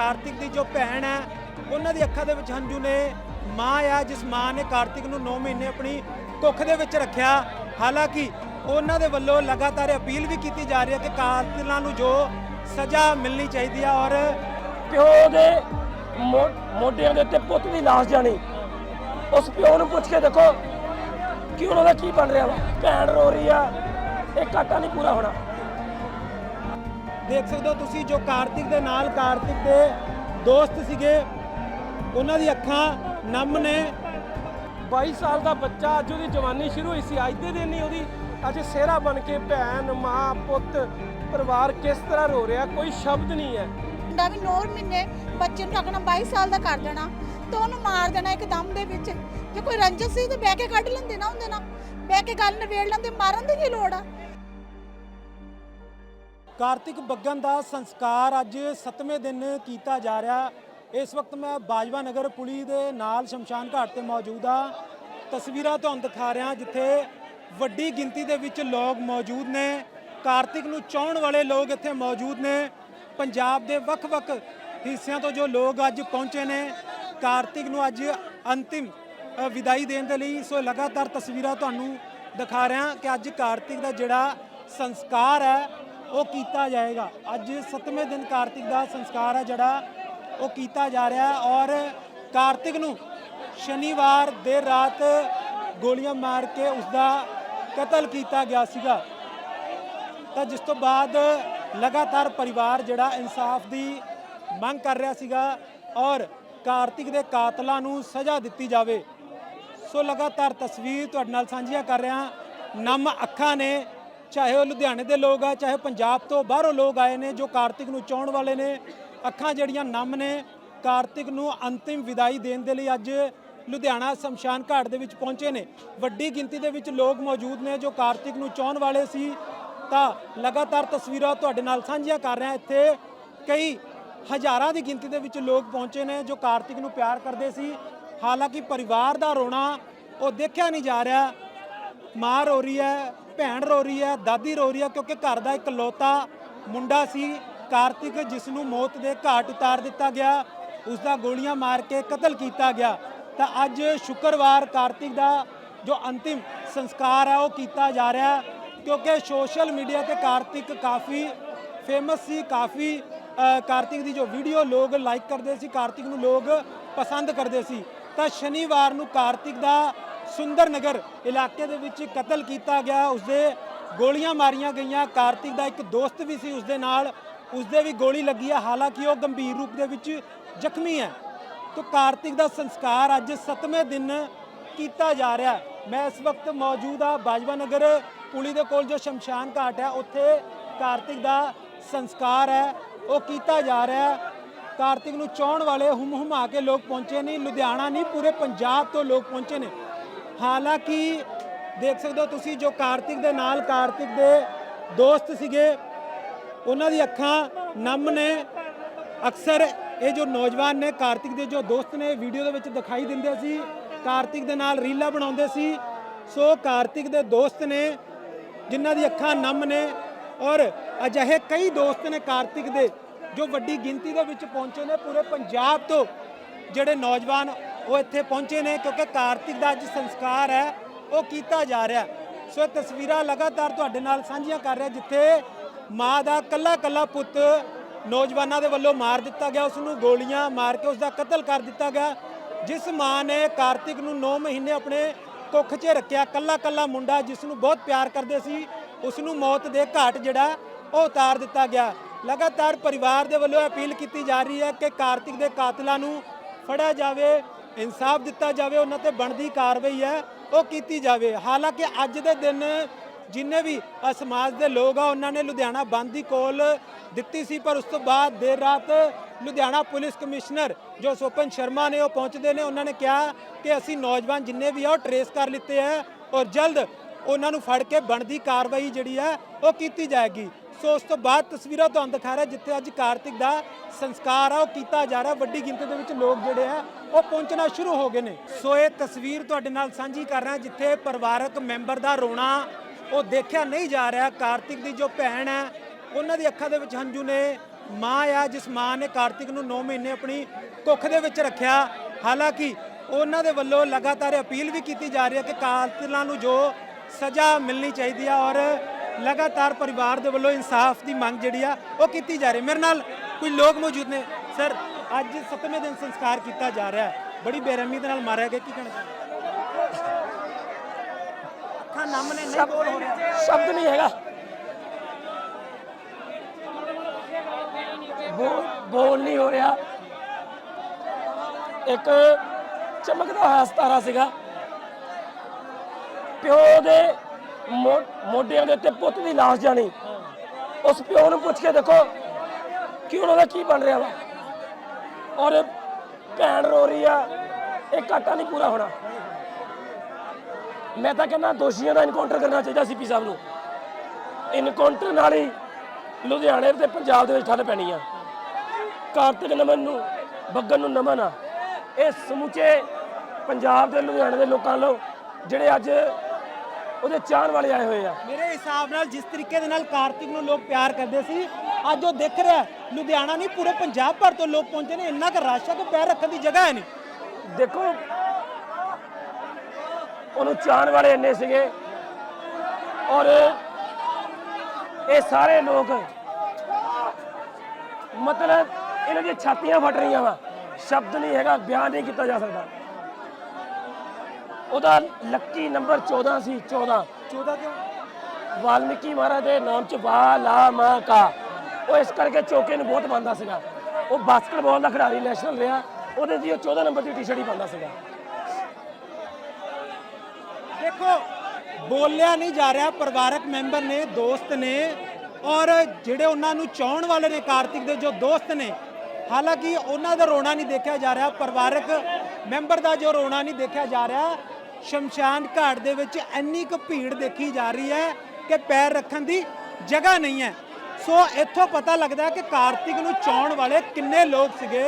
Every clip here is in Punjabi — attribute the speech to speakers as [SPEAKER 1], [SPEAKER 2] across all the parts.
[SPEAKER 1] ਕਾਰਤਿਕ ਦੀ ਜੋ ਭੈਣ ਹੈ, ਉਹਨਾਂ ਦੀ ਅੱਖਾਂ ਦੇ ਵਿੱਚ ਹੰਝੂ ਨੇ। ਮਾਂ ਆ, ਜਿਸ ਮਾਂ ਨੇ ਕਾਰਤਿਕ ਨੂੰ 9 ਮਹੀਨੇ ਆਪਣੀ ਕੁੱਖ ਦੇ ਵਿੱਚ ਰੱਖਿਆ। ਹਾਲਾਂਕਿ ਉਹਨਾਂ ਦੇ ਵੱਲੋਂ ਲਗਾਤਾਰ ਅਪੀਲ ਵੀ ਕੀਤੀ ਜਾ ਰਹੀ ਹੈ ਕਿ ਕਾਤਿਲਾਂ ਨੂੰ ਜੋ ਸਜ਼ਾ ਮਿਲਣੀ ਚਾਹੀਦੀ ਹੈ ਔਰ
[SPEAKER 2] ਪਿਓ ਦੇ ਮੋਢਿਆਂ ਦੇ ਉੱਤੇ ਪੁੱਤ ਦੀ ਲਾਸ਼ ਜਾਣੀ। ਉਸ ਪਿਓ ਨੂੰ ਪੁੱਛ ਕੇ ਦੇਖੋ ਕਿ ਉਹਨਾਂ ਦਾ ਕੀ ਬਣ ਰਿਹਾ ਵਾ? ਭੈਣ ਰੋ ਰਹੀ ਆ, ਇਹ ਘਾਟਾ ਨਹੀਂ ਪੂਰਾ ਹੋਣਾ।
[SPEAKER 1] ਦੇਖ ਸਕਦੇ ਹੋ ਤੁਸੀਂ ਜੋ ਕਾਰਤਿਕ ਦੇ ਨਾਲ ਕਾਰਤਿਕ ਦੇ ਦੋਸਤ ਸੀਗੇ, ਉਹਨਾਂ ਦੀ ਅੱਖਾਂ ਨਮ ਨੇ।
[SPEAKER 3] 22 ਸਾਲ ਦਾ ਬੱਚਾ, ਅੱਜ ਉਹਦੀ ਜਵਾਨੀ ਸ਼ੁਰੂ ਹੋਈ ਸੀ, ਅੱਜ ਦੇ ਦਿਨ ਹੀ ਉਹਦੀ ਅੱਜ ਸਿਹਰਾ ਬਣ ਕੇ ਭੈਣ, ਮਾਂ, ਪੁੱਤ, ਪਰਿਵਾਰ ਕਿਸ ਤਰ੍ਹਾਂ ਰੋ ਰਿਹਾ, ਕੋਈ ਸ਼ਬਦ ਨਹੀਂ ਹੈ।
[SPEAKER 4] ਮੁੰਡਾ ਵੀ 9 ਮਹੀਨੇ ਬੱਚੇ ਨੂੰ ਰੱਖਣਾ 22 ਸਾਲ ਦਾ ਕਰ ਦੇਣਾ, ਤੇ ਉਹਨੂੰ ਮਾਰ ਦੇਣਾ ਇੱਕਦਮ ਦੇ ਵਿੱਚ। ਜੇ ਕੋਈ ਰੰਜਿਸ਼ ਸੀ ਤੇ ਬਹਿ ਕੇ ਕੱਢ ਲੈਂਦੇ ਨਾ ਹੁੰਦੇ ਨਾ ਬਹਿ ਕੇ ਗੱਲ ਨਿਬੇੜ ਲੈਂਦੇ, ਮਾਰਨ ਦੀ ਕੀ ਲੋੜ ਆ?
[SPEAKER 1] ਕਾਰਤਿਕ ਬੱਗਨ ਦਾ ਸੰਸਕਾਰ ਅੱਜ 7ਵੇਂ ਦਿਨ ਕੀਤਾ ਜਾ ਰਿਹਾ। ਇਸ ਵਕਤ ਮੈਂ ਬਾਜਵਾ ਨਗਰ ਪੁਲੀ ਦੇ ਨਾਲ ਸ਼ਮਸ਼ਾਨ ਘਾਟ ਤੇ ਮੌਜੂਦ ਆ ਤਸਵੀਰਾਂ ਤੁਹਾਨੂੰ ਦਿਖਾ ਰਿਹਾ ਜਿੱਥੇ ਵੱਡੀ ਗਿਣਤੀ ਦੇ ਵਿੱਚ ਲੋਕ ਮੌਜੂਦ ਨੇ। ਕਾਰਤਿਕ ਨੂੰ ਚਾਹਣ ਵਾਲੇ ਲੋਕ ਇੱਥੇ ਮੌਜੂਦ ਨੇ। ਪੰਜਾਬ ਦੇ ਵੱਖ-ਵੱਖ ਹਿੱਸਿਆਂ ਤੋਂ ਜੋ ਲੋਕ ਅੱਜ ਪਹੁੰਚੇ ਨੇ, ਕਾਰਤਿਕ ਨੂੰ ਅੱਜ ਅੰਤਿਮ ਵਿਦਾਈ ਦੇਣ ਦੇ ਲਈ ਸੋ ਲਗਾਤਾਰ ਤਸਵੀਰਾਂ ਤੁਹਾਨੂੰ ਦਿਖਾ ਰਿਹਾ ਕਿ ਅੱਜ ਕਾਰਤਿਕ ਦਾ ਜਿਹੜਾ ਸੰਸਕਾਰ ਹੈ ਉਹ ਕੀਤਾ ਜਾਏਗਾ। ਅੱਜ 7ਵੇਂ ਦਿਨ ਕਾਰਤਿਕ ਦਾ ਸੰਸਕਾਰ ਹੈ ਜਿਹੜਾ, ਉਹ ਕੀਤਾ ਜਾ ਰਿਹਾ ਔਰ ਕਾਰਤਿਕ ਨੂੰ ਸ਼ਨੀਵਾਰ ਦੇਰ ਰਾਤ ਗੋਲੀਆਂ ਮਾਰ ਕੇ ਉਸ ਦਾ ਕਤਲ ਕੀਤਾ ਗਿਆ ਸੀਗਾ। ਤਾਂ ਜਿਸ ਤੋਂ ਬਾਅਦ ਲਗਾਤਾਰ ਪਰਿਵਾਰ ਜਿਹੜਾ ਇਨਸਾਫ ਦੀ ਮੰਗ ਕਰ ਰਿਹਾ ਸੀਗਾ ਔਰ ਕਾਰਤਿਕ ਦੇ ਕਾਤਲਾਂ ਨੂੰ ਸਜ਼ਾ ਦਿੱਤੀ ਜਾਵੇ। ਸੋ ਲਗਾਤਾਰ ਤਸਵੀਰ ਤੁਹਾਡੇ ਨਾਲ ਸਾਂਝੀਆਂ ਕਰ ਰਿਹਾ ਨਮ ਅੱਖਾਂ ਨੇ ਚਾਹੇ ਉਹ ਲੁਧਿਆਣੇ ਦੇ ਲੋਕ ਆ, ਚਾਹੇ ਪੰਜਾਬ ਤੋਂ ਬਾਹਰੋਂ ਲੋਕ ਆਏ ਨੇ, ਜੋ ਕਾਰਤਿਕ ਨੂੰ ਚਾਹਣ ਵਾਲੇ ਨੇ, ਅੱਖਾਂ ਜਿਹੜੀਆਂ ਨਮ ਨੇ, ਕਾਰਤਿਕ ਨੂੰ ਅੰਤਿਮ ਵਿਦਾਈ ਦੇਣ ਦੇ ਲਈ ਅੱਜ ਲੁਧਿਆਣਾ ਸ਼ਮਸ਼ਾਨ ਘਾਟ ਦੇ ਵਿੱਚ ਪਹੁੰਚੇ ਨੇ। ਵੱਡੀ ਗਿਣਤੀ ਦੇ ਵਿੱਚ ਲੋਕ ਮੌਜੂਦ ਨੇ ਜੋ ਕਾਰਤਿਕ ਨੂੰ ਚਾਹਣ ਵਾਲੇ ਸੀ। ਤਾਂ ਲਗਾਤਾਰ ਤਸਵੀਰਾਂ ਤੁਹਾਡੇ ਨਾਲ ਸਾਂਝੀਆਂ ਕਰ ਰਿਹਾ। ਇੱਥੇ ਕਈ ਹਜ਼ਾਰਾਂ ਦੀ ਗਿਣਤੀ ਦੇ ਵਿੱਚ ਲੋਕ ਪਹੁੰਚੇ ਨੇ ਜੋ ਕਾਰਤਿਕ ਨੂੰ ਪਿਆਰ ਕਰਦੇ ਸੀ। ਹਾਲਾਂਕਿ ਪਰਿਵਾਰ ਦਾ ਰੋਣਾ ਉਹ ਦੇਖਿਆ ਨਹੀਂ ਜਾ ਰਿਹਾ। ਮਾਰ ਹੋ ਰਹੀ ਹੈ ਭੈਣ ਰੋ ਰਹੀ ਹੈ, ਦਾਦੀ ਰੋ ਰਹੀ ਹੈ ਕਿਉਂਕਿ ਘਰ ਦਾ ਇਕਲੌਤਾ ਮੁੰਡਾ ਸੀ, ਕਾਰਤਿਕ ਜਿਸ ਨੂੰ ਮੌਤ ਦੇ ਘਾਟ ਉਤਾਰ ਦਿੱਤਾ ਗਿਆ ਉਸ ਦਾ ਗੋਲੀਆਂ ਮਾਰ ਕੇ ਕਤਲ ਕੀਤਾ ਗਿਆ। ਤਾਂ ਅੱਜ ਸ਼ੁੱਕਰਵਾਰ ਕਾਰਤਿਕ ਦਾ ਜੋ ਅੰਤਿਮ ਸੰਸਕਾਰ ਹੈ, ਉਹ ਕੀਤਾ ਜਾ ਰਿਹਾ ਕਿਉਂਕਿ ਸੋਸ਼ਲ ਮੀਡੀਆ ਤੇ ਕਾਰਤਿਕ ਕਾਫੀ ਫੇਮਸ ਸੀ, ਕਾਫੀ ਕਾਰਤਿਕ ਦੀ ਜੋ ਵੀਡੀਓ ਲੋਕ ਲਾਈਕ ਕਰਦੇ ਸੀ, ਕਾਰਤਿਕ ਨੂੰ ਲੋਕ ਪਸੰਦ ਕਰਦੇ ਸੀ। ਤਾਂ ਸ਼ਨੀਵਾਰ ਨੂੰ ਕਾਰਤਿਕ ਦਾ ਸੁੰਦਰ ਨਗਰ ਇਲਾਕੇ ਦੇ ਵਿੱਚ ਕਤਲ ਕੀਤਾ ਗਿਆ। ਉਸਦੇ ਗੋਲੀਆਂ ਮਾਰੀਆਂ ਗਈਆਂ। ਕਾਰਤਿਕ ਦਾ ਇੱਕ ਦੋਸਤ ਵੀ ਸੀ ਉਸਦੇ ਨਾਲ। ਉਸਦੇ ਵੀ ਗੋਲੀ ਲੱਗੀ ਹੈ ਹਾਲਾਂਕਿ ਉਹ ਗੰਭੀਰ ਰੂਪ ਦੇ ਵਿੱਚ ਜ਼ਖਮੀ ਹੈ। ਤਾਂ ਕਾਰਤਿਕ ਦਾ ਸੰਸਕਾਰ ਅੱਜ 7ਵੇਂ ਦਿਨ ਕੀਤਾ ਜਾ ਰਿਹਾ ਮੈਂ ਇਸ ਵਕਤ ਮੌਜੂਦ ਆ ਬਾਜਵਾ ਨਗਰ ਪੁਲੀ ਦੇ ਕੋਲ, ਜੋ ਸ਼ਮਸ਼ਾਨ ਘਾਟ ਹੈ। ਉੱਥੇ ਕਾਰਤਿਕ ਦਾ ਸੰਸਕਾਰ ਹੈ। ਉਹ ਕੀਤਾ ਜਾ ਰਿਹਾ ਕਾਰਤਿਕ ਨੂੰ ਚਾਹਣ ਵਾਲੇ ਹੁਮ ਹੁਮਾ ਕੇ ਲੋਕ ਪਹੁੰਚੇ ਨਹੀਂ। ਲੁਧਿਆਣਾ ਨਹੀਂ, ਪੂਰੇ ਪੰਜਾਬ ਤੋਂ ਲੋਕ ਪਹੁੰਚੇ ਨੇ। ਹਾਲਾਂਕਿ ਦੇਖ ਸਕਦੇ ਹੋ ਤੁਸੀਂ ਜੋ ਕਾਰਤਿਕ ਦੇ ਨਾਲ ਕਾਰਤਿਕ ਦੇ ਦੋਸਤ ਸੀਗੇ, ਉਹਨਾਂ ਦੀ ਅੱਖਾਂ ਨਮ ਨੇ। ਅਕਸਰ ਇਹ ਜੋ ਨੌਜਵਾਨ ਨੇ ਕਾਰਤਿਕ ਦੇ ਜੋ ਦੋਸਤ ਨੇ ਵੀਡੀਓ ਦੇ ਵਿੱਚ ਦਿਖਾਈ ਦਿੰਦੇ ਸੀ, ਕਾਰਤਿਕ ਦੇ ਨਾਲ ਰੀਲਾਂ ਬਣਾਉਂਦੇ ਸੀ। ਸੋ ਕਾਰਤਿਕ ਦੇ ਦੋਸਤ ਨੇ, ਜਿਨ੍ਹਾਂ ਦੀ ਅੱਖਾਂ ਨਮ ਨੇ ਔਰ ਅਜਿਹੇ ਕਈ ਦੋਸਤ ਨੇ ਕਾਰਤਿਕ ਦੇ, ਜੋ ਵੱਡੀ ਗਿਣਤੀ ਦੇ ਵਿੱਚ ਪਹੁੰਚੇ ਨੇ, ਪੂਰੇ ਪੰਜਾਬ ਤੋਂ ਜਿਹੜੇ ਨੌਜਵਾਨ ਉਹ ਇੱਥੇ ਪਹੁੰਚੇ ਨੇ ਕਿਉਂਕਿ ਕਾਰਤਿਕ ਦਾ ਅੱਜ ਸੰਸਕਾਰ ਹੈ, ਉਹ ਕੀਤਾ ਜਾ ਰਿਹਾ। ਸੋ ਇਹ ਤਸਵੀਰਾਂ ਲਗਾਤਾਰ ਤੁਹਾਡੇ ਨਾਲ ਸਾਂਝੀਆਂ ਕਰ ਰਿਹਾ, ਜਿੱਥੇ ਮਾਂ ਦਾ ਕੱਲਾ ਕੱਲਾ ਪੁੱਤ ਨੌਜਵਾਨਾਂ ਦੇ ਵੱਲੋਂ ਮਾਰ ਦਿੱਤਾ ਗਿਆ ਉਸ ਨੂੰ ਗੋਲੀਆਂ ਮਾਰ ਕੇ ਉਸ ਦਾ ਕਤਲ ਕਰ ਦਿੱਤਾ ਗਿਆ। ਜਿਸ ਮਾਂ ਨੇ ਕਾਰਤਿਕ ਨੂੰ 9 ਮਹੀਨੇ ਆਪਣੇ ਕੁੱਖ 'ਚ ਰੱਖਿਆ ਕੱਲਾ ਕੱਲਾ ਮੁੰਡਾ ਜਿਸ ਨੂੰ ਬਹੁਤ ਪਿਆਰ ਕਰਦੇ ਸੀ ਉਸ ਨੂੰ ਮੌਤ ਦੇ ਘਾਟ ਜਿਹੜਾ, ਉਹ ਉਤਾਰ ਦਿੱਤਾ ਗਿਆ। ਲਗਾਤਾਰ ਪਰਿਵਾਰ ਦੇ ਵੱਲੋਂ ਅਪੀਲ ਕੀਤੀ ਜਾ ਰਹੀ ਹੈ ਕਿ ਕਾਰਤਿਕ ਦੇ ਕਾਤਲਾਂ ਨੂੰ ਫੜਿਆ ਜਾਵੇ। ਇਨਸਾਫ ਦਿੱਤਾ ਜਾਵੇ, ਉਹਨਾਂ ਤੇ ਬਣਦੀ ਕਾਰਵਾਈ ਹੈ, ਉਹ ਕੀਤੀ ਜਾਵੇ। ਹਾਲਾਂਕਿ ਅੱਜ ਦੇ ਦਿਨ ਜਿੰਨੇ ਵੀ ਸਮਾਜ ਦੇ ਲੋਕ ਆ, ਉਹਨਾਂ ਨੇ ਲੁਧਿਆਣਾ ਬੰਦ ਦੀ ਕੋਲ ਦਿੱਤੀ ਸੀ, ਪਰ ਉਸ ਤੋਂ ਬਾਅਦ ਦੇਰ ਰਾਤ ਲੁਧਿਆਣਾ ਪੁਲਿਸ ਕਮਿਸ਼ਨਰ ਜੋ ਸੋਪਨ ਸ਼ਰਮਾ ਨੇ, ਉਹ ਪਹੁੰਚਦੇ ਨੇ। ਉਹਨਾਂ ਨੇ ਕਿਹਾ ਕਿ ਅਸੀਂ ਨੌਜਵਾਨ ਜਿੰਨੇ ਵੀ ਆ, ਉਹ ਟਰੇਸ ਕਰ ਲਿੱਤੇ ਹੈ ਔਰ ਜਲਦ ਉਹਨਾਂ ਨੂੰ ਫੜ ਕੇ ਬਣਦੀ ਕਾਰਵਾਈ ਜਿਹੜੀ ਹੈ, ਉਹ ਕੀਤੀ ਜਾਏਗੀ। ਸੋ ਉਸ ਤੋਂ ਬਾਅਦ ਤਸਵੀਰਾਂ ਤੁਹਾਨੂੰ ਦਿਖਾ ਰਿਹਾ ਜਿੱਥੇ ਅੱਜ ਕਾਰਤਿਕ ਦਾ ਸੰਸਕਾਰ ਆ, ਉਹ ਕੀਤਾ ਜਾ ਰਿਹਾ। ਵੱਡੀ ਗਿਣਤੀ ਦੇ ਵਿੱਚ ਲੋਕ ਜਿਹੜੇ ਆ, ਉਹ ਪਹੁੰਚਣਾ ਸ਼ੁਰੂ ਹੋ ਗਏ ਨੇ। ਸੋ ਇਹ ਤਸਵੀਰ ਤੁਹਾਡੇ ਨਾਲ ਸਾਂਝੀ ਕਰ ਰਿਹਾ, ਜਿੱਥੇ ਪਰਿਵਾਰਕ ਮੈਂਬਰ ਦਾ ਰੋਣਾ, ਉਹ ਦੇਖਿਆ ਨਹੀਂ ਜਾ ਰਿਹਾ। ਕਾਰਤਿਕ ਦੀ ਜੋ ਭੈਣ ਹੈ ਉਹਨਾਂ ਦੀ ਅੱਖਾਂ ਦੇ ਵਿੱਚ ਹੰਝੂ ਨੇ। ਮਾਂ ਆ, ਜਿਸ ਮਾਂ ਨੇ ਕਾਰਤਿਕ ਨੂੰ 9 ਮਹੀਨੇ ਆਪਣੀ ਕੁੱਖ ਦੇ ਵਿੱਚ ਰੱਖਿਆ। ਹਾਲਾਂਕਿ ਉਹਨਾਂ ਦੇ ਵੱਲੋਂ ਲਗਾਤਾਰ ਅਪੀਲ ਵੀ ਕੀਤੀ ਜਾ ਰਹੀ ਹੈ ਕਿ ਕਾਤਲਾਂ ਨੂੰ ਜੋ ਸਜ਼ਾ ਮਿਲਣੀ ਚਾਹੀਦੀ ਆ ਔਰ ਲਗਾਤਾਰ ਪਰਿਵਾਰ ਦੇ ਵੱਲੋਂ ਇਨਸਾਫ ਦੀ ਮੰਗ ਜਿਹੜੀ ਆ, ਉਹ ਕੀਤੀ ਜਾ ਰਹੀ। ਮੇਰੇ ਨਾਲ ਕੁਝ ਲੋਕ ਮੌਜੂਦ ਨੇ। ਸਰ, ਅੱਜ 7ਵੇਂ ਦਿਨ ਸੰਸਕਾਰ ਕੀਤਾ ਜਾ ਰਿਹਾ ਹੈ। ਬੜੀ ਬੇਰਹਿਮੀ ਦੇ ਨਾਲ ਮਾਰਿਆ ਗਿਆ। ਕੀ ਕਹਿਣਾ ਅੱਖਾਂ ਨਮ ਨੇ, ਨਹੀਂ ਬੋਲ ਹੋ ਰਿਹਾ।
[SPEAKER 2] ਸ਼ਬਦ ਨਹੀਂ ਹੈਗਾ। ਬੋਲ ਬੋਲ ਨਹੀਂ ਹੋ ਰਿਹਾ। ਇੱਕ ਚਮਕਦਾ ਹੋਇਆ ਸਤਾਰਾ ਸੀਗਾ। ਪਿਓ ਦੇ ਮੋ- ਮੋਢਿਆਂ ਦੇ ਉੱਤੇ ਪੁੱਤ ਦੀ ਲਾਸ਼ ਜਾਣੀ। ਉਸ ਪਿਓ ਨੂੰ ਪੁੱਛ ਕੇ ਦੇਖੋ, ਕਿ ਉਹਨਾਂ ਦਾ ਕੀ ਬਣ ਰਿਹਾ ਵਾ? ਔਰ ਭੈਣ ਰੋ ਰਹੀ ਆ, ਇਹ ਘਾਟਾ ਨਹੀਂ ਪੂਰਾ ਹੋਣਾ। ਮੈਂ ਤਾਂ ਕਹਿੰਦਾ ਦੋਸ਼ੀਆਂ ਦਾ ਇਨਕਾਊਂਟਰ ਕਰਨਾ ਚਾਹੀਦਾ ਸੀ ਪੀ ਸਾਹਿਬ ਨੂੰ। ਇਨਕਾਊਂਟਰ ਨਾਲ ਹੀ ਲੁਧਿਆਣੇ ਤੇ ਪੰਜਾਬ ਦੇ ਵਿੱਚ ਠੱਲ ਪੈਣੀ ਆ। ਕਾਰਤਿਕ ਨਮਨ ਨੂੰ, ਬੱਗਨ ਨੂੰ ਨਮਨ ਆ। ਇਹ ਸਮੁੱਚੇ ਪੰਜਾਬ ਤੇ ਲੁਧਿਆਣੇ ਦੇ ਲੋਕਾਂ ਵੱਲੋਂ ਜਿਹੜੇ ਅੱਜ ਉਹਦੇ ਚਾਹਣ ਵਾਲੇ ਆਏ ਹੋਏ ਆ।
[SPEAKER 1] ਮੇਰੇ ਹਿਸਾਬ ਨਾਲ ਜਿਸ ਤਰੀਕੇ ਦੇ ਨਾਲ ਕਾਰਤਿਕ ਨੂੰ ਲੋਕ ਪਿਆਰ ਕਰਦੇ ਸੀ ਅੱਜ ਉਹ ਦਿਖ ਰਿਹਾ ਲੁਧਿਆਣਾ ਨਹੀਂ ਪੂਰੇ ਪੰਜਾਬ ਭਰ ਤੋਂ ਲੋਕ ਪਹੁੰਚੇ ਨੇ ਇੰਨਾ ਕੁ ਰਸ਼ ਕਿ ਪੈਰ ਰੱਖਣ ਦੀ ਜਗ੍ਹਾ ਹੈ ਨਹੀਂ।
[SPEAKER 2] ਦੇਖੋ ਉਹਨੂੰ ਚਾਹਣ ਵਾਲੇ ਇੰਨੇ ਸੀਗੇ ਔਰ ਇਹ ਸਾਰੇ ਲੋਕ ਮਤਲਬ ਇਹਨਾਂ ਦੀਆਂ ਛਾਤੀਆਂ ਫਟ ਰਹੀਆਂ ਵਾ। ਸ਼ਬਦ ਨਹੀਂ ਹੈਗਾ ਬਿਆਨ ਨਹੀਂ ਕੀਤਾ ਜਾ ਸਕਦਾ। ਉਹਦਾ ਲੱਕੀ ਨੰਬਰ 14 ਸੀ 14
[SPEAKER 1] 14 ਕਿਉਂ?
[SPEAKER 2] ਵਾਲਮੀਕੀ ਮਹਾਰਾਜ ਦੇ ਨਾਮ ਚ ਵਾ ਲਾ ਮਾ ਕਾ। ਉਹ ਇਸ ਕਰਕੇ ਚੌਕੇ ਨੂੰ ਬਹੁਤ ਮੰਨਦਾ ਸੀਗਾ। ਉਹ ਬਾਸਕਟਬਾਲ ਦਾ ਖਿਡਾਰੀ ਨੈਸ਼ਨਲ ਰਿਹਾ। ਉਹਦੇ ਦੀ ਉਹ 14 ਨੰਬਰ ਦੀ ਟੀ-ਸ਼ਰਟ ਹੀ ਪਾਉਂਦਾ ਸੀਗਾ।
[SPEAKER 1] ਦੇਖੋ ਬੋਲਿਆ ਨਹੀਂ ਜਾ ਰਿਹਾ। ਪਰਿਵਾਰਕ ਮੈਂਬਰ ਨੇ ਦੋਸਤ ਨੇ। ਔਰ ਜਿਹੜੇ ਉਹਨਾਂ ਨੂੰ ਚਾਹਣ ਵਾਲੇ ਨੇ ਕਾਰਤਿਕ ਦੇ ਜੋ ਦੋਸਤ ਨੇ ਹਾਲਾਂਕਿ ਉਹਨਾਂ ਦਾ ਰੋਣਾ ਨਹੀਂ ਦੇਖਿਆ ਜਾ ਰਿਹਾ। ਪਰਿਵਾਰਕ ਮੈਂਬਰ ਦਾ ਜੋ ਰੋਣਾ ਨਹੀਂ ਦੇਖਿਆ ਜਾ ਰਿਹਾ। ਸ਼ਮਸ਼ਾਨ ਘਾਟ ਦੇ ਵਿੱਚ ਇੰਨੀ ਕੁ ਭੀੜ ਦੇਖੀ ਜਾ ਰਹੀ ਹੈ ਕਿ ਪੈਰ ਰੱਖਣ ਦੀ ਜਗ੍ਹਾ ਨਹੀਂ ਹੈ। ਸੋ ਇੱਥੋਂ ਪਤਾ ਲੱਗਦਾ ਕਿ ਕਾਰਤਿਕ ਨੂੰ ਚਾਹਣ ਵਾਲੇ ਕਿੰਨੇ ਲੋਕ ਸੀਗੇ,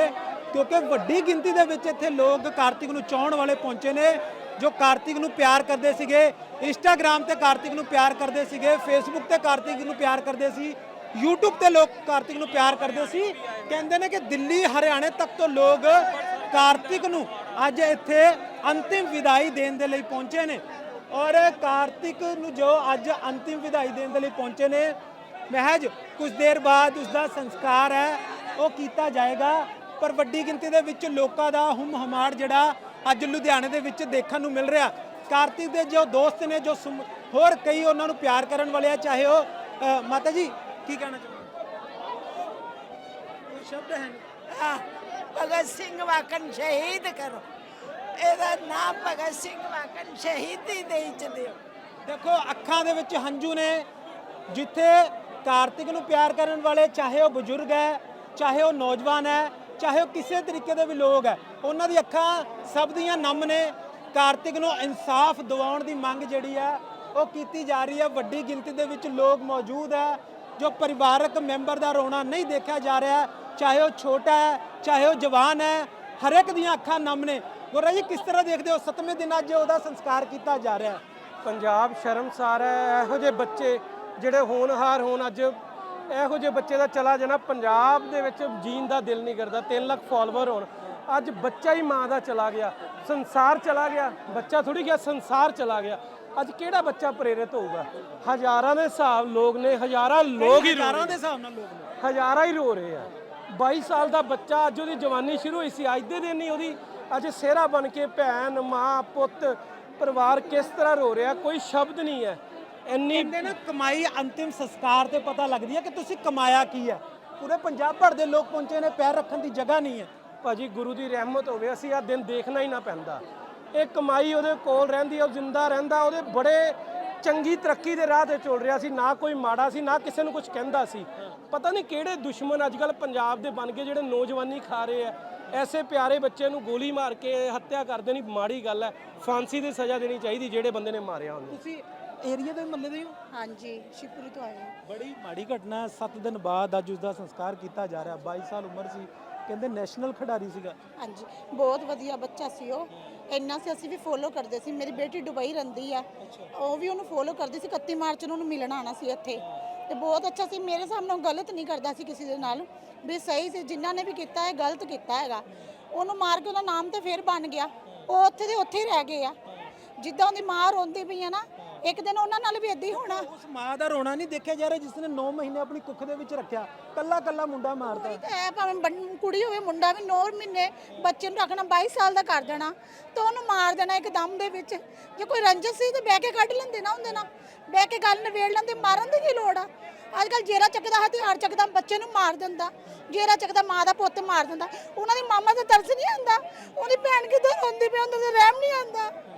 [SPEAKER 1] ਕਿਉਂਕਿ ਵੱਡੀ ਗਿਣਤੀ ਦੇ ਵਿੱਚ ਇੱਥੇ ਲੋਕ ਕਾਰਤਿਕ ਨੂੰ ਚਾਹਣ ਵਾਲੇ ਪਹੁੰਚੇ ਨੇ, ਜੋ ਕਾਰਤਿਕ ਨੂੰ ਪਿਆਰ ਕਰਦੇ ਸੀਗੇ। ਇੰਸਟਾਗ੍ਰam ਤੇ ਕਾਰਤਿਕ ਨੂੰ ਪਿਆਰ ਕਰਦੇ ਸੀਗੇ ਫੇਸਬੁੱਕ ਤੇ ਕਾਰਤਿਕ ਨੂੰ ਪਿਆਰ ਕਰਦੇ ਸੀ, YouTube ਤੇ ਲੋਕ ਕਾਰਤਿਕ ਨੂੰ ਪਿਆਰ ਕਰਦੇ ਸੀ। ਕਹਿੰਦੇ ਨੇ ਕਿ ਦਿੱਲੀ, ਹਰਿਆਣੇ ਤੱਕ ਤੋਂ ਲੋਕ ਕਾਰਤਿਕ ਨੂੰ ਅੱਜ ਇੱਥੇ ਅੰਤਿਮ ਵਿਦਾਈ ਦੇਣ ਦੇ ਲਈ ਪਹੁੰਚੇ ਨੇ। ਔਰ ਕਾਰਤਿਕ ਨੂੰ ਜੋ ਅੱਜ ਅੰਤਿਮ ਵਿਦਾਈ ਦੇਣ ਦੇ ਲਈ ਪਹੁੰਚੇ ਨੇ, ਮਹਿਜ ਕੁਝ ਦੇਰ ਬਾਅਦ ਉਸ ਦਾ ਸੰਸਕਾਰ ਹੈ, ਉਹ ਕੀਤਾ ਜਾਏਗਾ। ਪਰ ਵੱਡੀ ਗਿਣਤੀ ਦੇ ਵਿੱਚ ਲੋਕਾਂ ਦਾ ਹੁਮ ਹਮਾੜ ਜਿਹੜਾ ਅੱਜ ਲੁਧਿਆਣੇ ਦੇ ਵਿੱਚ ਦੇਖਣ ਨੂੰ ਮਿਲ ਰਿਹਾ। ਕਾਰਤਿਕ ਦੇ ਜੋ ਦੋਸਤ ਨੇ, ਜੋ ਸੁਮ- ਹੋਰ ਕਈ ਉਹਨਾਂ ਨੂੰ ਪਿਆਰ ਕਰਨ ਵਾਲੇ ਆ, ਚਾਹੇ ਉਹ ਮਾਤਾ ਜੀ, ਕੀ ਕਹਿਣਾ ਚਾਹੁੰਦੇ ਕੋਈ ਸ਼ਬਦ ਹੈ ਨਹੀਂ?
[SPEAKER 5] ਭਗਤ ਸਿੰਘ ਵਾਕਨ ਸ਼ਹੀਦ ਕਰੋ। ਇਹਦਾ ਨਾਮ ਭਗਤ ਸਿੰਘ ਵਾਕਨ ਸ਼ਹੀਦੀ ਦੇ ਚ ਦਿਓ
[SPEAKER 1] ਦੇਖੋ, ਅੱਖਾਂ ਦੇ ਵਿੱਚ ਹੰਝੂ ਨੇ। ਜਿੱਥੇ ਕਾਰਤਿਕ ਨੂੰ ਪਿਆਰ ਕਰਨ ਵਾਲੇ ਚਾਹੇ ਉਹ ਬਜ਼ੁਰਗ ਹੈ, ਚਾਹੇ ਉਹ ਨੌਜਵਾਨ ਹੈ, ਚਾਹੇ ਉਹ ਕਿਸੇ ਤਰੀਕੇ ਦੇ ਵੀ ਲੋਕ ਹੈ, ਉਹਨਾਂ ਦੀ ਅੱਖਾਂ ਸਭ ਦੀਆਂ ਨਮ ਨੇ। ਕਾਰਤਿਕ ਨੂੰ ਇਨਸਾਫ ਦਿਵਾਉਣ ਦੀ ਮੰਗ ਜਿਹੜੀ ਹੈ, ਉਹ ਕੀਤੀ ਜਾ ਰਹੀ ਹੈ। ਵੱਡੀ ਗਿਣਤੀ ਦੇ ਵਿੱਚ ਲੋਕ ਮੌਜੂਦ ਹੈ, ਜੋ ਪਰਿਵਾਰਕ ਮੈਂਬਰ ਦਾ ਰੋਣਾ ਨਹੀਂ ਦੇਖਿਆ ਜਾ ਰਿਹਾ। ਚਾਹੇ ਉਹ ਛੋਟਾ ਹੈ ਚਾਹੇ ਉਹ ਜਵਾਨ ਹੈ ਹਰ ਇੱਕ ਦੀਆਂ ਅੱਖਾਂ ਨਮ ਨੇ। ਗੋਰਾ ਜੀ ਕਿਸ ਤਰ੍ਹਾਂ ਦੇਖਦੇ ਹੋ ਸੱਤਵੇਂ ਦਿਨ ਅੱਜ ਉਹਦਾ ਸੰਸਕਾਰ ਕੀਤਾ ਜਾ ਰਿਹਾ ਹੈ?
[SPEAKER 3] ਪੰਜਾਬ ਸ਼ਰਮਸਾਰ ਹੈ ਇਹੋ ਜਿਹੇ ਬੱਚੇ ਜਿਹੜੇ ਹੋਣਹਾਰ ਹੋਣ ਅੱਜ ਇਹੋ ਜਿਹੇ ਬੱਚੇ ਦਾ ਚਲਾ ਜਾਣਾ ਪੰਜਾਬ ਦੇ ਵਿੱਚ ਜੀਣ ਦਾ ਦਿਲ ਨਹੀਂ ਕਰਦਾ 3 ਲੱਖ ਫਾਲੋਅਰ ਹੋਣ। ਅੱਜ ਬੱਚਾ ਹੀ ਮਾਂ ਦਾ ਚਲਾ ਗਿਆ ਸੰਸਾਰ ਚਲਾ ਗਿਆ ਬੱਚਾ ਥੋੜੀ ਗਿਆ ਸੰਸਾਰ ਚਲਾ ਗਿਆ। ਅੱਜ ਕਿਹੜਾ ਬੱਚਾ ਪ੍ਰੇਰਿਤ ਹੋਊਗਾ? ਹਜ਼ਾਰਾਂ ਦੇ ਹਿਸਾਬ ਲੋਕ ਨੇ ਹਜ਼ਾਰਾਂ ਲੋਕ ਹੀ ਰੋ
[SPEAKER 1] ਹਜ਼ਾਰਾਂ ਦੇ ਹਿਸਾਬ ਨਾਲ ਲੋਕ ਨੇ।
[SPEAKER 3] ਹਜ਼ਾਰਾਂ ਹੀ ਰੋ ਰਹੇ ਆ। 22 ਸਾਲ ਦਾ ਬੱਚਾ ਅੱਜ ਉਹਦੀ ਜਵਾਨੀ ਸ਼ੁਰੂ ਹੋਈ ਸੀ ਅੱਜ ਦੇ ਦਿਨ ਹੀ ਉਹਦੀ ਅੱਜ ਸਿਹਰਾ ਬਣ ਕੇ ਭੈਣ ਮਾਂ ਪੁੱਤ ਪਰਿਵਾਰ ਕਿਸ ਤਰ੍ਹਾਂ ਰੋ ਰਿਹਾ ਕੋਈ ਸ਼ਬਦ ਨਹੀਂ ਹੈ। ਇੰਨੀ
[SPEAKER 1] ਕਹਿੰਦੇ ਨਾ ਕਮਾਈ ਅੰਤਿਮ ਸੰਸਕਾਰ ਤੇ ਪਤਾ ਲੱਗਦੀ ਹੈ ਕਿ ਤੁਸੀਂ ਕਮਾਇਆ ਕੀ ਹੈ। ਪੂਰੇ ਪੰਜਾਬ ਭਰ ਦੇ ਲੋਕ ਪਹੁੰਚੇ ਨੇ ਪੈਰ ਰੱਖਣ ਦੀ ਜਗ੍ਹਾ ਨਹੀਂ ਹੈ।
[SPEAKER 3] ਭਾਜੀ ਗੁਰੂ ਦੀ ਰਹਿਮਤ ਹੋਵੇ ਅਸੀਂ ਆ ਦਿਨ ਦੇਖਣਾ ਹੀ ਨਾ ਪੈਂਦਾ। ਇਹ ਕਮਾਈ ਉਹਦੇ ਕੋਲ ਰਹਿੰਦੀ ਹੈ, ਉਹ ਜਿੰਦਾ ਰਹਿੰਦਾ ਉਹਦੇ ਬੜੇ ਚੰਗੀ ਤਰੱਕੀ ਦੇ ਰਾਹ ਤੇ ਚੱਲ ਰਿਹਾ ਸੀ ਨਾ ਕੋਈ ਮਾੜਾ ਸੀ ਨਾ ਕਿਸੇ ਨੂੰ ਕੁਝ ਕਹਿੰਦਾ ਸੀ। ਪਤਾ ਨਹੀਂ ਕਿਹੜੇ ਦੁਸ਼ਮਣ ਅੱਜ ਕੱਲ ਪੰਜਾਬ ਦੇ ਬਣ ਕੇ ਜਿਹੜੇ ਨੌਜਵਾਨੀ ਖਾ ਰਹੇ ਆ। ਐਸੇ ਪਿਆਰੇ ਬੱਚੇ ਨੂੰ ਗੋਲੀ ਮਾਰ ਕੇ ਹੱਤਿਆ ਕਰ ਦੇਣੀ ਮਾੜੀ ਗੱਲ ਹੈ। ਫਾਂਸੀ ਦੀ ਸਜ਼ਾ ਦੇਣੀ ਚਾਹੀਦੀ ਜਿਹੜੇ ਬੰਦੇ ਨੇ ਮਾਰਿਆ ਉਹਨੂੰ।
[SPEAKER 1] ਤੁਸੀਂ ਏਰੀਆ ਦੇ ਮੱਲੇ ਦੇ ਹੋ
[SPEAKER 4] ਹਾਂਜੀ ਸ਼ਿਪਰੀ ਤੋਂ ਆਏ ਹਾਂ।
[SPEAKER 1] ਬੜੀ ਮਾੜੀ ਘਟਨਾ 7 ਦਿਨ ਬਾਅਦ ਅੱਜ ਉਸ ਦਾ ਸੰਸਕਾਰ ਕੀਤਾ ਜਾ ਰਿਹਾ। 22 ਸਾਲ ਉਮਰ ਸੀ ਕਹਿੰਦੇ ਨੈਸ਼ਨਲ ਖਿਡਾਰੀ ਸੀਗਾ।
[SPEAKER 4] ਹਾਂਜੀ ਬਹੁਤ ਵਧੀਆ ਬੱਚਾ ਸੀ ਉਹ। ਇੰਨਾ ਸੀ ਅਸੀਂ ਵੀ ਫੋਲੋ ਕਰਦੇ ਸੀ। ਮੇਰੀ ਬੇਟੀ ਦੁਬਈ ਰਹਿੰਦੀ ਆ। ਉਹ ਵੀ ਉਹਨੂੰ ਫੋਲੋ ਕਰਦੀ ਸੀ। 31 ਮਾਰਚ ਨੂੰ ਉਹਨੂੰ ਮਿਲਣ ਆਣਾ ਸੀ ਇੱਥੇ। ਤੇ ਬਹੁਤ ਅੱਛਾ ਸੀ। ਮੇਰੇ ਸਾਹਮਣੇ ਉਹ ਗਲਤ ਨਹੀਂ ਕਰਦਾ ਸੀ ਕਿਸੇ ਦੇ ਨਾਲ। ਵੀ ਸਹੀ ਸੀ। ਜਿਨ੍ਹਾਂ ਨੇ ਵੀ ਕੀਤਾ ਹੈ ਗਲਤ ਕੀਤਾ ਹੈਗਾ। ਉਹਨੂੰ ਮਾਰ ਕੇ ਉਹਦਾ ਨਾਮ ਤੇ ਫੇਰ ਬਣ ਗਿਆ। ਉਹ ਉੱਥੇ ਦੇ ਉੱਥੇ ਹੀ ਰਹਿ ਗਏ ਆ। ਜਿੱਦਾਂ ਉਹਦੀ ਮਾਂ ਰੋਂਦੀ ਪਈ ਆ ਨਾ ਇੱਕ ਦਿਨ ਉਹਨਾਂ ਨਾਲ ਵੀ ਹੀ ਹੋਣਾ।
[SPEAKER 1] ਉਸ ਮਾਂ ਦਾ ਰੋਣਾ ਨਹੀਂ ਦੇਖਿਆ ਜਾ ਰਿਹਾ ਜਿਸ ਨੇ 9 ਮਹੀਨੇ ਆਪਣੀ ਕੁੱਖ ਦੇ ਵਿੱਚ ਰੱਖਿਆ। ਕੱਲਾ ਕੱਲਾ ਮੁੰਡਾ ਮਾਰਦਾ।
[SPEAKER 4] ਇਹ ਤਾਂ ਹੈ ਭਾਵੇਂ ਬੰ- ਕੁੜੀ ਹੋਵੇ ਮੁੰਡਾ ਵੀ 9 ਮਹੀਨੇ ਬੱਚੇ ਨੂੰ ਰੱਖਣਾ 22 ਸਾਲ ਦਾ ਕਰ ਦੇਣਾ। ਤੇ ਉਹਨੂੰ ਮਾਰ ਦੇਣਾ ਇੱਕਦਮ ਦੇ ਵਿੱਚ। ਜੇ ਕੋਈ ਰੰਜਸ ਸੀ ਤਾਂ ਬਹਿ ਕੇ ਕੱਢ ਲੈਂਦੇ ਨਾ ਹੁੰਦੇ ਨਾ ਬਹਿ ਕੇ ਗੱਲ ਨਿਬੇੜ ਲੈਂਦੇ ਮਾਰਨ ਦੀ ਕੀ ਲੋੜ ਆ? ਅੱਜ ਕੱਲ ਜੇਰਾ ਚੱਕਦਾ ਹਥਿਆਰ ਚੱਕਦਾ ਬੱਚੇ ਨੂੰ ਮਾਰ ਦਿੰਦਾ। ਜੇਰਾ ਚੱਕਦਾ ਮਾਂ ਦਾ ਪੁੱਤ ਮਾਰ ਦਿੰਦਾ। ਉਹਨਾਂ ਦੀ ਮਾਮਾ ਤੇ ਤਰਸ ਨਹੀਂ ਆਉਂਦਾ। ਉਹਦੀ ਭੈਣ ਕਿੱਦਾਂ ਰੋਂਦੀ ਪਈ ਉਹਨਾਂ ਤੇ ਰਹਿਮ ਨਹੀਂ ਆਉਂਦਾ।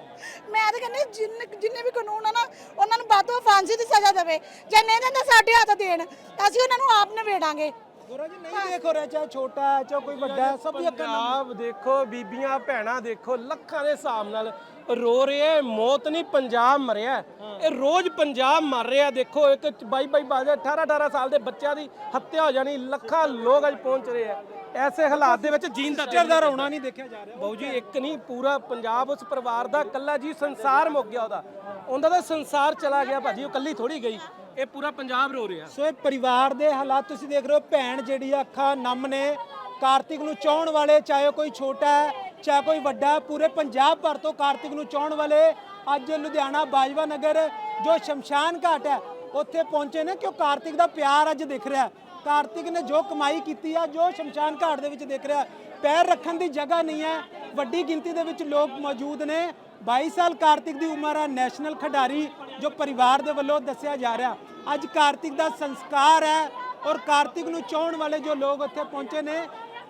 [SPEAKER 4] ਮੈਂ ਤਾਂ ਕਹਿੰਦੀ ਜਿੰਨੇ ਜਿੰਨੇ ਵੀ ਕਾਨੂੰਨ ਆ ਨਾ, ਉਹਨਾਂ ਨੂੰ ਬਾਤੋਂ ਫਾਂਸੀ ਦੀ ਸਜ਼ਾ ਦੇਵੇ। ਜੇ ਨਹੀਂ ਦਿੰਦਾ, ਸਾਡੇ ਹੱਥ ਦੇਣ। ਤਾਂ ਅਸੀਂ ਉਹਨਾਂ ਨੂੰ ਆਪ ਨਿਬੇੜਾਂਗੇ।
[SPEAKER 1] ਗੋਰਾ ਜੀ ਨਹੀਂ ਦੇਖ ਰਿਹਾ ਚਾਹੇ ਛੋਟਾ ਹੈ ਚਾਹੇ ਕੋਈ ਵੱਡਾ ਹੈ ਸਭ ਦੀ ਅੱਖਾਂ ਨਾਲ
[SPEAKER 3] ਪੰਜਾਬ ਦੇਖੋ ਬੀਬੀਆਂ ਭੈਣਾਂ ਦੇਖੋ ਲੱਖਾਂ ਦੇ ਹਿਸਾਬ ਨਾਲ ਰੋ ਰਹੇ ਮੌਤ ਨਹੀਂ ਪੰਜਾਬ ਮਰਿਆ। ਇਹ ਰੋਜ਼ ਪੰਜਾਬ ਮਰ ਰਿਹਾ ਦੇਖੋ ਇੱਕ 22 22 ਬਾਜੇ 18 18 ਸਾਲ ਦੇ ਬੱਚਿਆਂ ਦੀ ਹੱਤਿਆ ਹੋ ਜਾਣੀ ਲੱਖਾਂ ਲੋਕ ਅੱਜ ਪਹੁੰਚ ਰਹੇ ਆ ਐਸੇ ਹਾਲਾਤ ਦੇ ਵਿੱਚ ਜੀਣ ਦਾ
[SPEAKER 1] ਸਿਸਟਰ ਦਾ ਰੋਣਾ ਨਹੀਂ ਦੇਖਿਆ ਜਾ ਰਿਹਾ।
[SPEAKER 3] ਬਾਊ ਜੀ ਇੱਕ ਨਹੀਂ ਪੂਰਾ ਪੰਜਾਬ ਉਸ ਪਰਿਵਾਰ ਦਾ ਕੱਲਾ ਜੀ ਸੰਸਾਰ ਮੁੱਕ ਗਿਆ ਉਹਦਾ। ਉਹਦਾ ਤਾਂ ਸੰਸਾਰ ਚਲਾ ਗਿਆ ਭਾਜੀ ਉਹ ਕੱਲੀ ਥੋੜੀ ਗਈ। ਇਹ ਪੂਰਾ ਪੰਜਾਬ ਰੋ ਰਿਹਾ।
[SPEAKER 1] ਸੋ ਇਹ ਪਰਿਵਾਰ ਦੇ ਹਾਲਾਤ ਤੁਸੀਂ ਦੇਖ ਰਹੇ ਹੋ, ਭੈਣ ਜਿਹੜੀ ਆ, ਅੱਖਾਂ ਨਮ ਨੇ। ਕਾਰਤਿਕ ਨੂੰ ਚਾਹਣ ਵਾਲੇ, ਚਾਹੇ ਉਹ ਕੋਈ ਛੋਟਾ ਹੈ, ਚਾਹੇ ਕੋਈ ਵੱਡਾ ਪੂਰੇ ਪੰਜਾਬ ਭਰ ਤੋਂ ਕਾਰਤਿਕ ਨੂੰ ਚਾਹਣ ਵਾਲੇ ਅੱਜ ਲੁਧਿਆਣਾ ਬਾਜਵਾ ਨਗਰ, ਜੋ ਸ਼ਮਸ਼ਾਨ ਘਾਟ ਹੈ, ਉੱਥੇ ਪਹੁੰਚੇ ਨੇ ਕਿਉਂ ਕਾਰਤਿਕ ਦਾ ਪਿਆਰ ਅੱਜ ਦਿਖ ਰਿਹਾ ਕਾਰਤਿਕ ਨੇ ਜੋ ਕਮਾਈ ਕੀਤੀ ਆ, ਜੋ ਸ਼ਮਸ਼ਾਨ ਘਾਟ ਦੇ ਵਿੱਚ ਦਿਖ ਰਿਹਾ ਪੈਰ ਰੱਖਣ ਦੀ ਜਗ੍ਹਾ ਨਹੀਂ ਹੈ, ਵੱਡੀ ਗਿਣਤੀ ਦੇ ਵਿੱਚ ਲੋਕ ਮੌਜੂਦ ਨੇ। 22 ਸਾਲ ਕਾਰਤਿਕ ਦੀ ਉਮਰ ਆ, ਨੈਸ਼ਨਲ ਖਿਡਾਰੀ। ਜੋ ਪਰਿਵਾਰ ਦੇ ਵੱਲੋਂ ਦੱਸਿਆ ਜਾ ਰਿਹਾ। ਅੱਜ ਕਾਰਤਿਕ ਦਾ ਸੰਸਕਾਰ ਹੈ ਔਰ ਕਾਰਤਿਕ ਨੂੰ ਚਾਹਣ ਵਾਲੇ ਜੋ ਲੋਕ ਉੱਥੇ ਪਹੁੰਚੇ ਨੇ,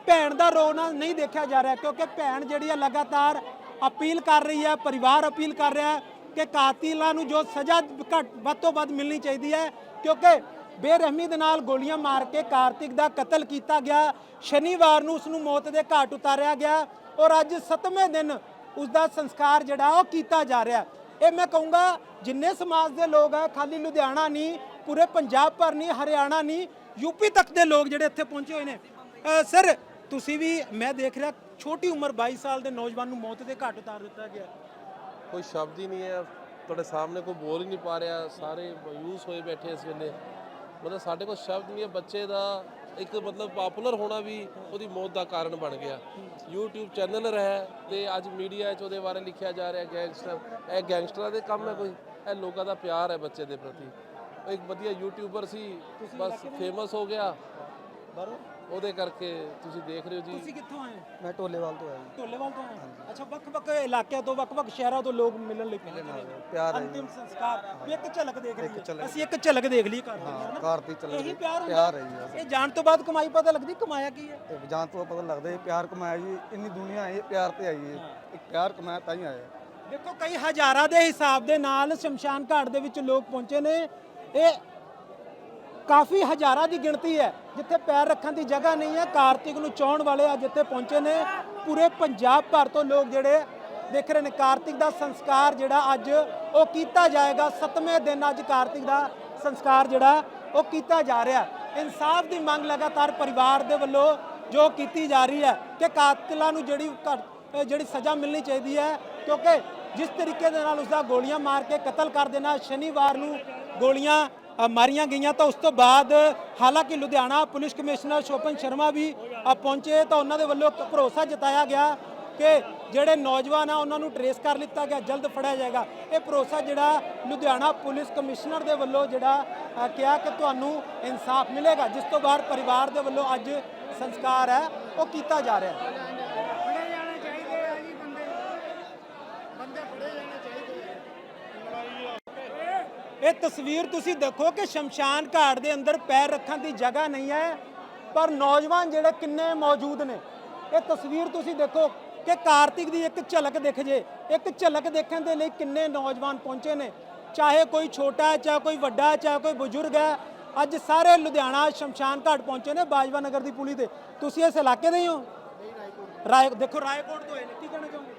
[SPEAKER 1] ਭੈਣ ਦਾ ਰੋਣਾ ਨਹੀਂ ਦੇਖਿਆ ਜਾ ਰਿਹਾ ਕਿਉਂਕਿ ਭੈਣ ਜਿਹੜੀ ਹੈ ਲਗਾਤਾਰ ਅਪੀਲ ਕਰ ਰਹੀ ਹੈ, ਪਰਿਵਾਰ ਅਪੀਲ ਕਰ ਰਿਹਾ ਹੈ ਕਿ ਕਾਤਿਲਾਂ ਨੂੰ ਜੋ ਸਜ਼ਾ ਘੱਟ ਵੱਧ ਤੋਂ ਵੱਧ ਮਿਲਣੀ ਚਾਹੀਦੀ ਹੈ ਕਿਉਂਕਿ ਬੇਰਹਿਮੀ ਦੇ ਨਾਲ ਗੋਲੀਆਂ ਮਾਰ ਕੇ ਕਾਰਤਿਕ ਦਾ ਕਤਲ ਕੀਤਾ ਗਿਆ। ਸ਼ਨੀਵਾਰ ਨੂੰ ਉਸ ਨੂੰ ਮੌਤ ਦੇ ਘਾਟ ਉਤਾਰਿਆ ਗਿਆ ਔਰ ਅੱਜ 7ਵੇਂ ਦਿਨ ਉਸ ਦਾ ਸੰਸਕਾਰ ਜਿਹੜਾ ਉਹ ਕੀਤਾ ਜਾ ਰਿਹਾ। ਇਹ ਮੈਂ ਕਹੂੰਗਾ, ਜਿੰਨੇ ਸਮਾਜ ਦੇ ਲੋਕ ਆ, ਖਾਲੀ ਲੁਧਿਆਣਾ ਨਹੀਂ, ਪੂਰੇ ਪੰਜਾਬ ਭਰ ਨਹੀਂ, ਹਰਿਆਣਾ ਨਹੀਂ ਯੂਪੀ ਤੱਕ ਦੇ ਲੋਕ ਜਿਹੜੇ ਇੱਥੇ ਪਹੁੰਚੇ ਹੋਏ ਨੇ। ਸਰ, ਤੁਸੀਂ ਵੀ, ਮੈਂ ਦੇਖ ਰਿਹਾ, ਛੋਟੀ ਉਮਰ 22 ਸਾਲ ਦੇ ਨੌਜਵਾਨ ਨੂੰ ਮੌਤ ਦੇ ਘਾਟ ਉਤਾਰ ਦਿੱਤਾ ਗਿਆ।
[SPEAKER 6] ਕੋਈ ਸ਼ਬਦ ਹੀ ਨਹੀਂ ਹੈ। ਤੁਹਾਡੇ ਸਾਹਮਣੇ ਕੋਈ ਬੋਲ ਹੀ ਨਹੀਂ ਪਾ ਰਿਹਾ। ਸਾਰੇ ਮਾਯੂਸ ਹੋਏ ਬੈਠੇ ਇਸ ਵੇਲੇ। ਮਤਲਬ ਸਾਡੇ ਕੋਲ ਸ਼ਬਦ ਨਹੀਂ ਹੈ। ਬੱਚੇ ਦਾ ਇੱਕ ਮਤਲਬ ਪਪੂਲਰ ਹੋਣਾ ਵੀ ਉਹਦੀ ਮੌਤ ਦਾ ਕਾਰਨ ਬਣ ਗਿਆ। YouTube ਚੈਨਲ ਰਿਹਾ ਤੇ ਅੱਜ ਮੀਡੀਆ 'ਚ ਉਹਦੇ ਬਾਰੇ ਲਿਖਿਆ ਜਾ ਰਿਹਾ ਗੈਂਗਸਟਰ ਇਹ ਗੈਂਗਸਟਰਾਂ ਦੇ ਕੰਮ ਹੈ ਕੋਈ? ਇਹ ਲੋਕਾਂ ਦਾ ਪਿਆਰ ਹੈ ਬੱਚੇ ਦੇ ਪ੍ਰਤੀ। ਇੱਕ ਵਧੀਆ ਯੂਟਿਊਬਰ ਸੀ ਬਸ ਫੇਮਸ ਹੋ ਗਿਆ। ਉਹਦੇ ਕਰਕੇ ਤੁਸੀਂ ਦੇਖ ਰਹੇ ਹੋ ਜੀ।
[SPEAKER 1] ਤੁਸੀਂ ਕਿੱਥੋਂ ਆਏ? ਹੋ
[SPEAKER 7] ਮੈਂ ਟੋਲੇਵਾਲ ਤੋਂ ਆਇਆ ਜੀ।
[SPEAKER 1] ਢੋਲੇਵਾਲ ਤੋਂ ਆਏ? ਹੋ? ਅੱਛਾ ਵੱਖ-ਵੱਖ ਇਲਾਕਿਆਂ ਤੋਂ ਵੱਖ-ਵੱਖ ਸ਼ਹਿਰਾਂ ਤੋਂ ਲੋਕ ਮਿਲਣ ਲਈ ਪਹੁੰਚ ਰਹੇ ਨੇ।
[SPEAKER 7] ਪਿਆਰ ਹੈ ਜੀ।
[SPEAKER 1] ਅੰਤਿਮ ਸੰਸਕਾਰ। ਵੀ ਇੱਕ ਝਲਕ ਦੇਖ ਲਈ ਅਸੀਂ ਇੱਕ ਝਲਕ ਦੇਖ ਲਈ ਘਰ ਦੀ
[SPEAKER 7] ਚੱਲ
[SPEAKER 1] ਇਹੀ ਪਿਆਰ ਹੁੰਦਾ।
[SPEAKER 7] ਪਿਆਰ ਹੈ ਜੀ।
[SPEAKER 1] ਇਹ ਜਾਣ ਤੋਂ ਬਾਅਦ ਕਮਾਈ ਪਤਾ ਲੱਗਦੀ ਕਮਾਇਆ ਕੀ ਹੈ?
[SPEAKER 7] ਤੇ ਜਾਣ ਤੋਂ ਪਤਾ ਲੱਗਦਾ ਇਹ ਪਿਆਰ ਕਮਾਇਆ ਜੀ ਇੰਨੀ ਦੁਨੀਆ ਆਈ ਹੈ ਪਿਆਰ ਤੇ ਆਈ ਹੈ। ਇੱਕ ਪਿਆਰ ਕਮਾਇਆ ਤਾਂ ਹੀ ਆਇਆ।
[SPEAKER 1] ਦੇਖੋ ਕਈ ਹਜ਼ਾਰਾਂ ਦੇ ਹਿਸਾਬ ਦੇ ਨਾਲ ਸ਼ਮਸ਼ਾਨ ਘਾਟ ਦੇ ਵਿੱਚ ਲੋਕ ਪਹੁੰਚੇ ਨੇ। ਇਹ ਕਾਫੀ ਹਜ਼ਾਰਾਂ ਦੀ ਗਿਣਤੀ ਹੈ, ਜਿੱਥੇ ਪੈਰ ਰੱਖਣ ਦੀ ਜਗ੍ਹਾ ਨਹੀਂ ਹੈ। ਕਾਰਤਿਕ ਨੂੰ ਚਾਹਣ ਵਾਲੇ ਅੱਜ ਇੱਥੇ ਪਹੁੰਚੇ ਨੇ। ਪੂਰੇ ਪੰਜਾਬ ਭਰ ਤੋਂ ਲੋਕ ਜਿਹੜੇ ਦੇਖ ਰਹੇ ਨੇ, ਕਾਰਤਿਕ ਦਾ ਸੰਸਕਾਰ ਜਿਹੜਾ ਅੱਜ ਉਹ ਕੀਤਾ ਜਾਏਗਾ। 7ਵੇਂ ਦਿਨ ਅੱਜ ਕਾਰਤਿਕ ਦਾ ਸੰਸਕਾਰ ਜਿਹੜਾ ਉਹ ਕੀਤਾ ਜਾ ਰਿਹਾ ਇਨਸਾਫ ਦੀ ਮੰਗ ਲਗਾਤਾਰ ਪਰਿਵਾਰ ਦੇ ਵੱਲੋਂ ਜੋ ਕੀਤੀ ਜਾ ਰਹੀ ਹੈ ਕਿ ਕਾਤਲਾਂ ਨੂੰ ਜਿਹੜੀ ਘੱਟ- ਜਿਹੜੀ ਸਜ਼ਾ ਮਿਲਣੀ ਚਾਹੀਦੀ ਹੈ, ਕਿਉਂਕਿ ਜਿਸ ਤਰੀਕੇ ਦੇ ਨਾਲ ਉਸਦਾ ਗੋਲੀਆਂ ਮਾਰ ਕੇ ਕਤਲ ਕਰ ਦੇਣਾ, ਸ਼ਨੀਵਾਰ ਨੂੰ ਗੋਲੀਆਂ ਮਾਰੀਆਂ ਗਈਆਂ। ਤਾਂ ਉਸ ਤੋਂ ਬਾਅਦ ਹਾਲਾਂਕਿ ਲੁਧਿਆਣਾ ਪੁਲਿਸ ਕਮਿਸ਼ਨਰ ਸ਼ੋਪਨ ਸ਼ਰਮਾ ਵੀ ਪਹੁੰਚੇ। ਤਾਂ ਉਹਨਾਂ ਦੇ ਵੱਲੋਂ ਇੱਕ ਭਰੋਸਾ ਜਤਾਇਆ ਗਿਆ ਕਿ ਜਿਹੜੇ ਨੌਜਵਾਨ ਆ, ਉਹਨਾਂ ਨੂੰ ਟਰੇਸ ਕਰ ਲਿੱਤਾ ਗਿਆ, ਜਲਦ ਫੜਿਆ ਜਾਏਗਾ। ਇਹ ਭਰੋਸਾ ਜਿਹੜਾ ਲੁਧਿਆਣਾ ਪੁਲਿਸ ਕਮਿਸ਼ਨਰ ਦੇ ਵੱਲੋਂ ਜਿਹੜਾ ਕਿਹਾ ਕਿ ਤੁਹਾਨੂੰ ਇਨਸਾਫ ਮਿਲੇਗਾ, ਜਿਸ ਤੋਂ ਬਾਅਦ ਪਰਿਵਾਰ ਦੇ ਵੱਲੋਂ ਅੱਜ ਸੰਸਕਾਰ ਹੈ, ਉਹ ਕੀਤਾ ਜਾ ਰਿਹਾ ਹੈ। ਇਹ ਤਸਵੀਰ ਤੁਸੀਂ ਦੇਖੋ ਕਿ ਸ਼ਮਸ਼ਾਨ ਘਾਟ ਦੇ ਅੰਦਰ ਪੈਰ ਰੱਖਣ ਦੀ ਜਗ੍ਹਾ ਨਹੀਂ ਹੈ ਪਰ ਨੌਜਵਾਨ ਜਿਹੜੇ ਕਿੰਨੇ ਮੌਜੂਦ ਨੇ। ਇਹ ਤਸਵੀਰ ਤੁਸੀਂ ਦੇਖੋ ਕਿ ਕਾਰਤਿਕ ਦੀ ਇੱਕ ਝਲਕ ਦਿਖ ਜੇ। ਇੱਕ ਝਲਕ ਦੇਖਣ ਦੇ ਲਈ ਕਿੰਨੇ ਨੌਜਵਾਨ ਪਹੁੰਚੇ ਨੇ। ਚਾਹੇ ਕੋਈ ਛੋਟਾ ਹੈ ਚਾਹੇ ਕੋਈ ਵੱਡਾ ਹੈ ਚਾਹੇ ਕੋਈ ਬਜ਼ੁਰਗ ਹੈ ਅੱਜ ਸਾਰੇ ਲੁਧਿਆਣਾ ਸ਼ਮਸ਼ਾਨ ਘਾਟ ਪਹੁੰਚੇ ਨੇ ਬਾਜਵਾ ਨਗਰ ਦੀ ਪੁਲੀ ਤੇ ਤੁਸੀਂ ਇਸ ਇਲਾਕੇ ਦੇ ਹੀ ਹੋ? ਰਾਏ ਦੇਖੋ ਰਾਏਕੋਟ ਤੋਂ ਆਏ ਨੇ। ਕੀ ਕਹਿਣਾ ਚਾਹੋਗੇ?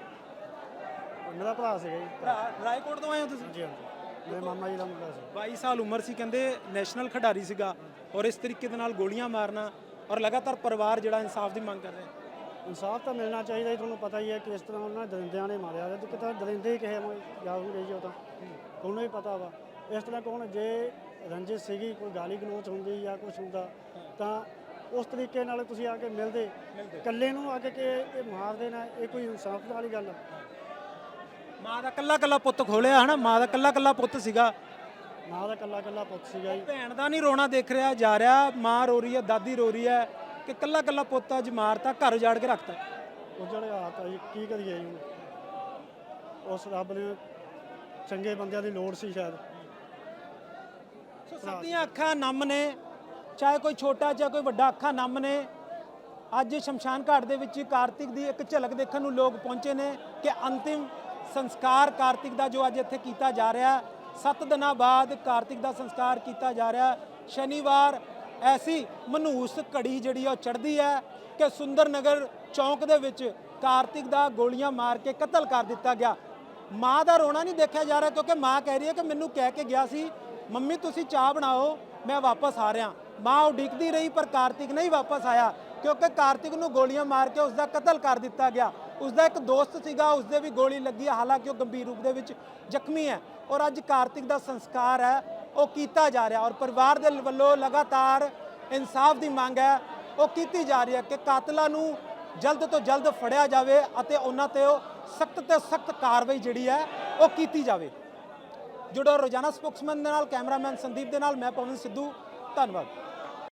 [SPEAKER 8] ਮੇਰਾ ਭਰਾ ਸੀਗਾ ਜੀ।
[SPEAKER 1] ਭਰਾ ਰਾਏਕੋਟ ਤੋਂ ਆਏ ਹੋ ਤੁਸੀਂ?
[SPEAKER 8] ਜੀ ਹਾਂਜੀ। ਮੇਰੇ ਮਾਮਾ ਜੀ ਦਾ ਮੁੰਡਾ ਸੀ।
[SPEAKER 1] 22 ਸਾਲ ਉਮਰ ਸੀ ਕਹਿੰਦੇ ਨੈਸ਼ਨਲ ਖਿਡਾਰੀ ਸੀਗਾ ਔਰ ਇਸ ਤਰੀਕੇ ਦੇ ਨਾਲ ਗੋਲੀਆਂ ਮਾਰਨਾ ਔਰ ਲਗਾਤਾਰ ਪਰਿਵਾਰ ਜਿਹੜਾ ਇਨਸਾਫ ਦੀ ਮੰਗ ਕਰ ਰਿਹਾ। ਹੈ
[SPEAKER 8] ਇਨਸਾਫ ਤਾਂ ਮਿਲਣਾ ਚਾਹੀਦਾ ਜੀ ਤੁਹਾਨੂੰ ਪਤਾ ਹੀ ਹੈ ਕਿਸ ਤਰ੍ਹਾਂ ਉਹਨਾਂ ਦਰਿੰਦਿਆਂ ਨੇ ਮਾਰਿਆ। ਤੇ ਕਿਤੇ ਦਰਿੰਦੇ ਹੀ ਕਿਸੇ ਨੂੰ ਯਾਦ ਨਹੀਂ ਰਹੀ ਉਹ ਤਾਂ ਤੁਹਾਨੂੰ ਵੀ ਪਤਾ ਵਾ। ਇਸ ਤਰ੍ਹਾਂ ਕੌਣ ਜੇ ਰੰਜਿਸ਼ ਸੀਗੀ ਕੋਈ ਗਾਲੀ ਗਲੋਚ ਹੁੰਦੀ ਜਾਂ ਕੁਝ ਹੁੰਦਾ ਤਾਂ ਉਸ ਤਰੀਕੇ ਨਾਲ ਤੁਸੀਂ ਆ ਕੇ ਮਿਲਦੇ। ਇਕੱਲੇ ਨੂੰ ਆ ਕੇ ਕਿ ਇਹ ਮਾਰ ਦੇਣਾ ਇਹ ਕੋਈ ਇਨਸਾਫ ਵਾਲੀ ਗੱਲ ਆ।
[SPEAKER 1] ਮਾਂ ਦਾ ਕੱਲਾ ਕੱਲਾ ਪੁੱਤ ਖੋਲਿਆ ਹਨਾ ਮਾਂ ਦਾ ਕੱਲਾ ਕੱਲਾ ਪੁੱਤ ਸੀਗਾ।
[SPEAKER 8] ਮਾਂ ਦਾ ਇਕੱਲਾ ਇਕੱਲਾ ਪੁੱਤ ਸੀਗਾ ਜੀ।
[SPEAKER 1] ਭੈਣ ਦਾ ਨਹੀਂ ਰੋਣਾ ਦੇਖ ਰਿਹਾ ਜਾ ਰਿਹਾ ਮਾਂ ਰੋ ਰਹੀ ਹੈ ਦਾਦੀ ਰੋ ਰਹੀ ਹੈ ਕਿ ਕੱਲਾ ਕੱਲਾ ਪੁੱਤ ਅੱਜ ਮਾਰਤਾ ਘਰ ਉਜਾੜ ਕੇ ਰੱਖਤਾ।
[SPEAKER 8] ਉਹ ਜਿਹੜੇ ਹਾਲਾਤ ਆ ਜੀ ਕੀ ਕਰੀਏ ਜੀ? ਹੁਣ? ਉਸ ਰੱਬ ਨੇ ਚੰਗੇ ਬੰਦਿਆਂ ਦੀ ਲੋੜ ਸੀ ਸ਼ਾਇਦ।
[SPEAKER 1] ਸੋ ਸਭ ਦੀਆਂ ਅੱਖਾਂ ਨਮ ਨੇ ਚਾਹੇ ਕੋਈ ਛੋਟਾ ਚਾਹੇ ਕੋਈ ਵੱਡਾ ਅੱਖਾਂ ਨਮ ਨੇ ਅੱਜ ਸ਼ਮਸ਼ਾਨ ਘਾਟ ਦੇ ਵਿੱਚ ਕਾਰਤਿਕ ਦੀ ਇੱਕ ਝਲਕ ਦੇਖਣ ਨੂੰ ਲੋਕ ਪਹੁੰਚੇ ਨੇ ਕਿ ਅੰਤਿਮ ਸੰਸਕਾਰ ਕਾਰਤਿਕ ਦਾ ਜੋ ਅੱਜ ਇੱਥੇ ਕੀਤਾ ਜਾ ਰਿਹਾ 7 ਦਿਨਾਂ ਬਾਅਦ ਕਾਰਤਿਕ ਦਾ ਸੰਸਕਾਰ ਕੀਤਾ ਜਾ ਰਿਹਾ। ਸ਼ਨੀਵਾਰ ਐਸੀ ਮਨੂਸ ਘੜੀ ਜਿਹੜੀ ਆ ਉਹ ਚੜ੍ਹਦੀ ਹੈ ਕਿ ਸੁੰਦਰ ਨਗਰ ਚੌਂਕ ਦੇ ਵਿੱਚ ਕਾਰਤਿਕ ਦਾ ਗੋਲੀਆਂ ਮਾਰ ਕੇ ਕਤਲ ਕਰ ਦਿੱਤਾ ਗਿਆ। ਮਾਂ ਦਾ ਰੋਣਾ ਨਹੀਂ ਦੇਖਿਆ ਜਾ ਰਿਹਾ ਕਿਉਂਕਿ ਮਾਂ ਕਹਿ ਰਹੀ ਹੈ ਕਿ ਮੈਨੂੰ ਕਹਿ ਕੇ ਗਿਆ ਸੀ, ਮੰਮੀ, ਤੁਸੀਂ ਚਾਹ ਬਣਾਓ, ਮੈਂ ਵਾਪਸ ਆ ਰਿਹਾ। ਮਾਂ ਉਡੀਕਦੀ ਰਹੀ ਪਰ ਕਾਰਤਿਕ ਨਹੀਂ ਵਾਪਸ ਆਇਆ ਕਿਉਂਕਿ ਕਾਰਤਿਕ ਨੂੰ ਗੋਲੀਆਂ ਮਾਰ ਕੇ ਉਸ ਦਾ ਕਤਲ ਕਰ ਦਿੱਤਾ ਗਿਆ। ਉਸ ਦਾ ਇੱਕ ਦੋਸਤ ਸੀਗਾ ਉਸ ਦੇ ਵੀ ਗੋਲੀ ਲੱਗੀ ਹੈ ਹਾਲਾਂਕਿ ਉਹ ਗੰਭੀਰ ਰੂਪ ਦੇ ਵਿੱਚ ਜ਼ਖਮੀ ਹੈ। ਔਰ ਅੱਜ ਕਾਰਤਿਕ ਦਾ ਸੰਸਕਾਰ ਹੈ, ਉਹ ਕੀਤਾ ਜਾ ਰਿਹਾ ਔਰ ਪਰਿਵਾਰ ਦੇ ਵੱਲੋਂ ਲਗਾਤਾਰ ਇਨਸਾਫ ਦੀ ਮੰਗ ਹੈ, ਉਹ ਕੀਤੀ ਜਾ ਰਹੀ ਹੈ ਕਿ ਕਾਤਲਾਂ ਨੂੰ ਜਲਦ ਤੋਂ ਜਲਦ ਫੜਿਆ ਜਾਵੇ ਅਤੇ ਉਹਨਾਂ ਤੇ ਉਹ ਸਖਤ ਤੇ ਸਖਤ ਕਾਰਵਾਈ ਜਿਹੜੀ ਹੈ, ਉਹ ਕੀਤੀ ਜਾਵੇ। ਜੁੜੋ ਰੋਜ਼ਾਨਾ ਸਪੋਕਸਮੈਨ ਦੇ ਨਾਲ, ਕੈਮਰਾਮੈਨ ਸੰਦੀਪ ਦੇ ਨਾਲ, ਮੈਂ ਪਵਨ ਸਿੱਧੂ, ਧੰਨਵਾਦ।